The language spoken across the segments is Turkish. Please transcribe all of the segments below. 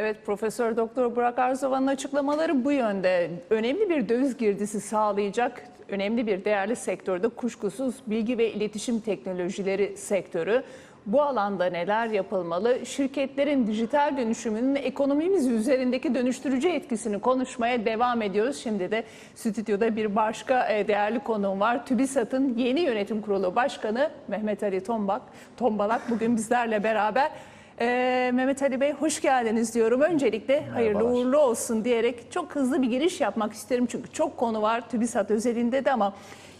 Evet Profesör Doktor Burak Arzova'nın açıklamaları bu yönde. Önemli bir döviz girdisi sağlayacak önemli bir değerli sektörde kuşkusuz bilgi ve iletişim teknolojileri sektörü. Bu alanda neler yapılmalı? Şirketlerin dijital dönüşümünün ekonomimiz üzerindeki dönüştürücü etkisini konuşmaya devam ediyoruz. Şimdi de stüdyoda bir başka e, değerli konuğum var. TÜBİSAT'ın yeni yönetim kurulu başkanı Mehmet Ali Tombak. Tombalak bugün bizlerle beraber. Ee, Mehmet Ali Bey hoş geldiniz diyorum. Öncelikle hayırlı uğurlu olsun diyerek çok hızlı bir giriş yapmak isterim. Çünkü çok konu var TÜBİSAT özelinde de ama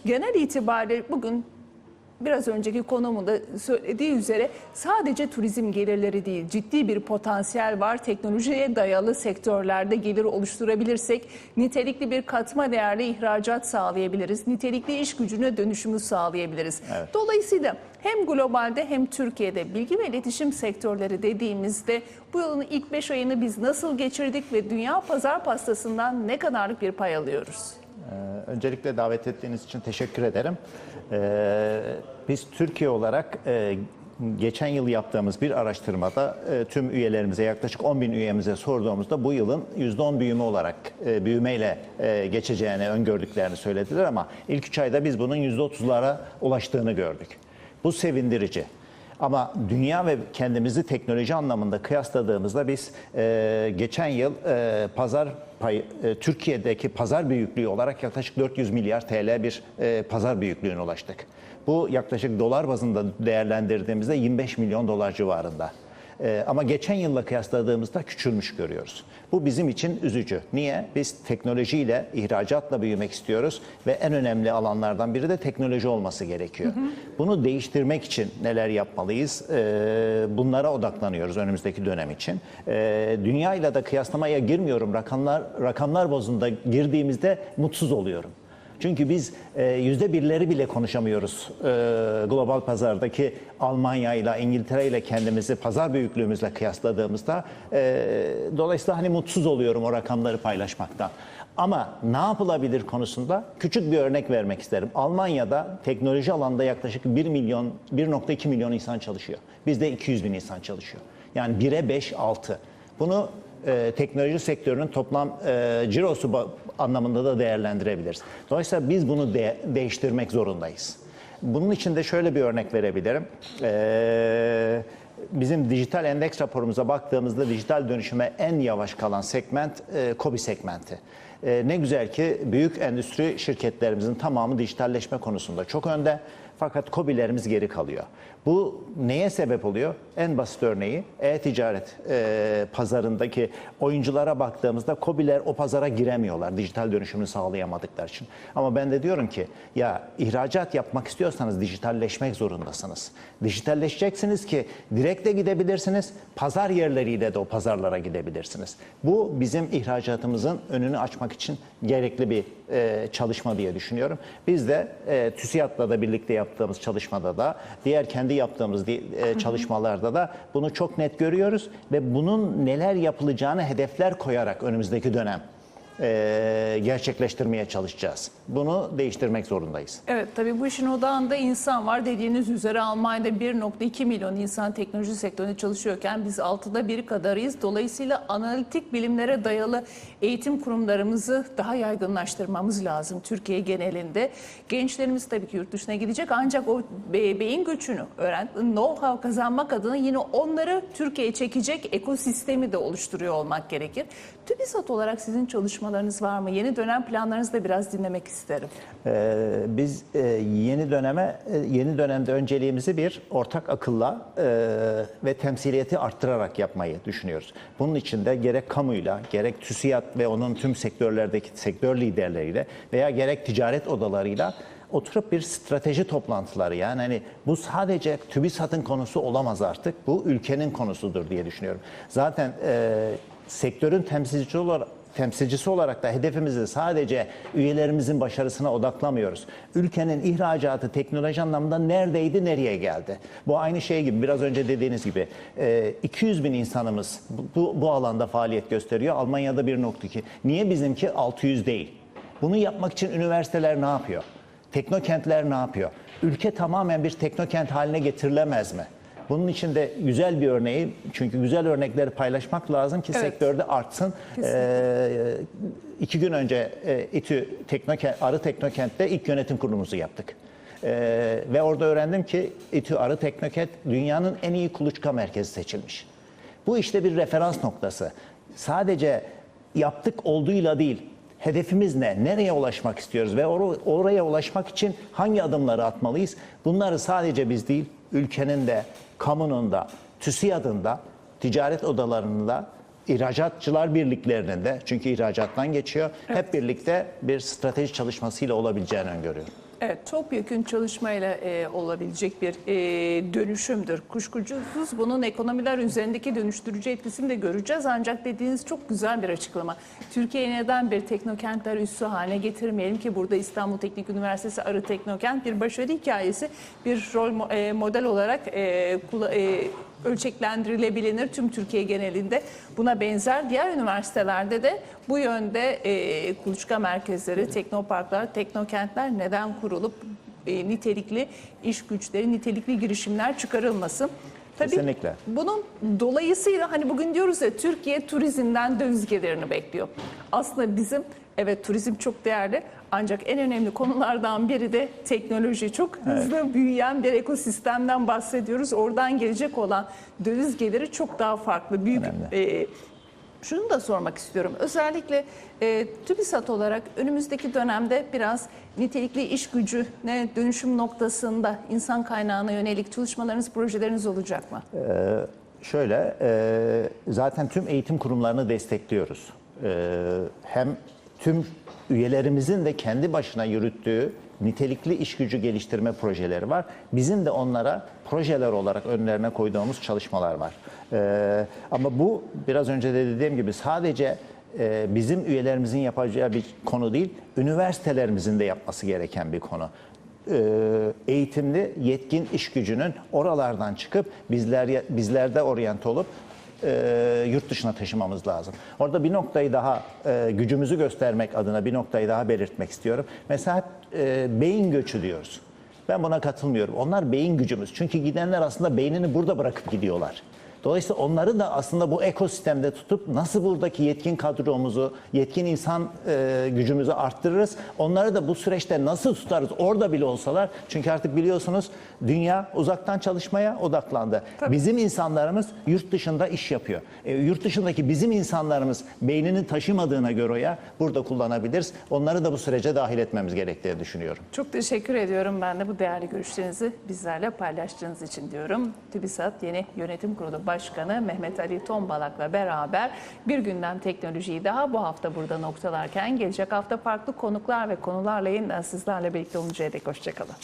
genel itibariyle bugün biraz önceki konumun da söylediği üzere sadece turizm gelirleri değil ciddi bir potansiyel var. Teknolojiye dayalı sektörlerde gelir oluşturabilirsek nitelikli bir katma değerli ihracat sağlayabiliriz. Nitelikli iş gücüne dönüşümü sağlayabiliriz. Evet. Dolayısıyla hem globalde hem Türkiye'de bilgi ve iletişim sektörleri dediğimizde bu yılın ilk 5 ayını biz nasıl geçirdik ve dünya pazar pastasından ne kadarlık bir pay alıyoruz? Ee, Öncelikle davet ettiğiniz için teşekkür ederim. Ee, Biz Türkiye olarak e, geçen yıl yaptığımız bir araştırmada e, tüm üyelerimize yaklaşık 10 bin üyemize sorduğumuzda bu yılın %10 büyüme olarak e, büyümeyle geçeceğini öngördüklerini söylediler ama ilk 3 ayda biz bunun %30'lara ulaştığını gördük. Bu sevindirici. Ama dünya ve kendimizi teknoloji anlamında kıyasladığımızda biz e, geçen yıl e, pazar payı, e, Türkiye'deki pazar büyüklüğü olarak yaklaşık 400 milyar TL bir e, pazar büyüklüğüne ulaştık. Bu yaklaşık dolar bazında değerlendirdiğimizde 25 milyon dolar civarında. Ee, ama geçen yılla kıyasladığımızda küçülmüş görüyoruz. Bu bizim için üzücü. Niye? Biz teknolojiyle, ihracatla büyümek istiyoruz ve en önemli alanlardan biri de teknoloji olması gerekiyor. Bunu değiştirmek için neler yapmalıyız? Ee, bunlara odaklanıyoruz önümüzdeki dönem için. Ee, dünyayla da kıyaslamaya girmiyorum. Rakamlar rakamlar bazında girdiğimizde mutsuz oluyorum. Çünkü biz e, yüzde birleri bile konuşamıyoruz e, global pazardaki Almanya ile İngiltere ile kendimizi pazar büyüklüğümüzle kıyasladığımızda e, dolayısıyla hani mutsuz oluyorum o rakamları paylaşmaktan. Ama ne yapılabilir konusunda küçük bir örnek vermek isterim. Almanya'da teknoloji alanında yaklaşık 1 milyon 1.2 milyon insan çalışıyor. Bizde 200 bin insan çalışıyor. Yani 1'e 5 6. Bunu e, teknoloji sektörünün toplam e, cirosu anlamında da değerlendirebiliriz. Dolayısıyla biz bunu de- değiştirmek zorundayız. Bunun için de şöyle bir örnek verebilirim. E, bizim dijital endeks raporumuza baktığımızda dijital dönüşüme en yavaş kalan segment e, KOBİ segmenti. E, ne güzel ki büyük endüstri şirketlerimizin tamamı dijitalleşme konusunda çok önde. Fakat KOBİ'lerimiz geri kalıyor. Bu neye sebep oluyor? En basit örneği e-ticaret e, pazarındaki oyunculara baktığımızda KOBİ'ler o pazara giremiyorlar dijital dönüşümünü sağlayamadıkları için. Ama ben de diyorum ki ya ihracat yapmak istiyorsanız dijitalleşmek zorundasınız. Dijitalleşeceksiniz ki direkte gidebilirsiniz, pazar yerleriyle de o pazarlara gidebilirsiniz. Bu bizim ihracatımızın önünü açmak için gerekli bir e, çalışma diye düşünüyorum. Biz de e, TÜSİAD'la da birlikte yaptığımız çalışmada da diğer kendi yaptığımız di- e, çalışmalarda da bunu çok net görüyoruz ve bunun neler yapılacağını hedefler koyarak önümüzdeki dönem e, gerçekleştirmeye çalışacağız. Bunu değiştirmek zorundayız. Evet tabii bu işin odağında insan var. Dediğiniz üzere Almanya'da 1.2 milyon insan teknoloji sektöründe çalışıyorken biz altıda bir kadarıyız. Dolayısıyla analitik bilimlere dayalı eğitim kurumlarımızı daha yaygınlaştırmamız lazım Türkiye genelinde. Gençlerimiz tabii ki yurt dışına gidecek ancak o be- beyin göçünü öğren, know-how kazanmak adına yine onları Türkiye'ye çekecek ekosistemi de oluşturuyor olmak gerekir. TÜBİSAT olarak sizin çalışmalarınız var mı? Yeni dönem planlarınızı da biraz dinlemek isterim. Ee, biz e, yeni döneme e, yeni dönemde önceliğimizi bir ortak akılla e, ve temsiliyeti arttırarak yapmayı düşünüyoruz. Bunun için de gerek kamuyla, gerek TÜSİAD ve onun tüm sektörlerdeki sektör liderleriyle veya gerek ticaret odalarıyla oturup bir strateji toplantıları yani hani bu sadece TÜBİSAD'ın konusu olamaz artık. Bu ülkenin konusudur diye düşünüyorum. Zaten e, sektörün temsilcisi olarak temsilcisi olarak da hedefimizi sadece üyelerimizin başarısına odaklamıyoruz. Ülkenin ihracatı teknoloji anlamında neredeydi, nereye geldi? Bu aynı şey gibi biraz önce dediğiniz gibi e, 200 bin insanımız bu, bu alanda faaliyet gösteriyor. Almanya'da 1.2. Niye bizimki 600 değil? Bunu yapmak için üniversiteler ne yapıyor? Teknokentler ne yapıyor? Ülke tamamen bir teknokent haline getirilemez mi? Bunun için de güzel bir örneği, çünkü güzel örnekleri paylaşmak lazım ki Evet. sektörde artsın. Ee, iki gün önce e, İTÜ Teknokent, Arı Teknokent'te ilk yönetim kurulumuzu yaptık. Ee, ve orada öğrendim ki İTÜ Arı Teknokent dünyanın en iyi kuluçka merkezi seçilmiş. Bu işte bir referans noktası. Sadece yaptık olduğuyla değil, hedefimiz ne? Nereye ulaşmak istiyoruz ve or- oraya ulaşmak için hangi adımları atmalıyız? Bunları sadece biz değil, ülkenin de, kamunun da, TÜSİAD'ın da, ticaret odalarının da, ihracatçılar birliklerinin de, çünkü ihracattan geçiyor, hep birlikte bir strateji çalışmasıyla olabileceğini öngörüyorum. Evet, çok yakın çalışmayla e, olabilecek bir e, dönüşümdür. Kuşkusuz bunun ekonomiler üzerindeki dönüştürücü etkisini de göreceğiz. Ancak dediğiniz çok güzel bir açıklama. Türkiye'yi neden bir teknokentler üssü haline getirmeyelim ki burada İstanbul Teknik Üniversitesi Arı Teknokent bir başarı hikayesi, bir rol e, model olarak e, kula- e, ölçeklendirilebilir tüm Türkiye genelinde. Buna benzer diğer üniversitelerde de bu yönde e, kuluçka merkezleri, teknoparklar, teknokentler neden kurulup e, nitelikli iş güçleri, nitelikli girişimler çıkarılmasın. Tabii Kesinlikle. bunun dolayısıyla hani bugün diyoruz ya Türkiye turizmden döviz gelirini bekliyor. Aslında bizim evet turizm çok değerli ancak en önemli konulardan biri de teknoloji. Çok hızlı büyüyen bir ekosistemden bahsediyoruz. Oradan gelecek olan döviz geliri çok daha farklı, büyük. e, şunu da sormak istiyorum. Özellikle e, TÜBİSAT olarak önümüzdeki dönemde biraz nitelikli iş gücüne dönüşüm noktasında insan kaynağına yönelik çalışmalarınız, projeleriniz olacak mı? Şöyle, e, zaten tüm eğitim kurumlarını destekliyoruz. E, hem tüm üyelerimizin de kendi başına yürüttüğü nitelikli iş gücü geliştirme projeleri var. Bizim de onlara projeler olarak önlerine koyduğumuz çalışmalar var. E, ama bu biraz önce de dediğim gibi sadece e, bizim üyelerimizin yapacağı bir konu değil, üniversitelerimizin de yapması gereken bir konu e, eğitimli yetkin iş gücünün oralardan çıkıp bizler bizlerde oryante olup e, yurt dışına taşımamız lazım. Orada bir noktayı daha e, gücümüzü göstermek adına bir noktayı daha belirtmek istiyorum. Mesela e, beyin göçü diyoruz. Ben buna katılmıyorum. Onlar beyin gücümüz. Çünkü gidenler aslında beynini burada bırakıp gidiyorlar. Dolayısıyla onları da aslında bu ekosistemde tutup nasıl buradaki yetkin kadromuzu, yetkin insan e, gücümüzü arttırırız. Onları da bu süreçte nasıl tutarız orada bile olsalar. Çünkü artık biliyorsunuz dünya uzaktan çalışmaya odaklandı. Bizim insanlarımız yurt dışında iş yapıyor. E, yurt dışındaki bizim insanlarımız beynini taşımadığına göre ya burada kullanabiliriz. Onları da bu sürece dahil etmemiz gerektiğini düşünüyorum. Çok teşekkür ediyorum ben de bu değerli görüşlerinizi bizlerle paylaştığınız için diyorum. TÜBİSAT yeni yönetim kurulu başkanı Mehmet Ali Tombalak'la beraber bir gündem teknolojiyi daha bu hafta burada noktalarken gelecek hafta farklı konuklar ve konularla yeniden sizlerle birlikte oluncaya dek hoşçakalın.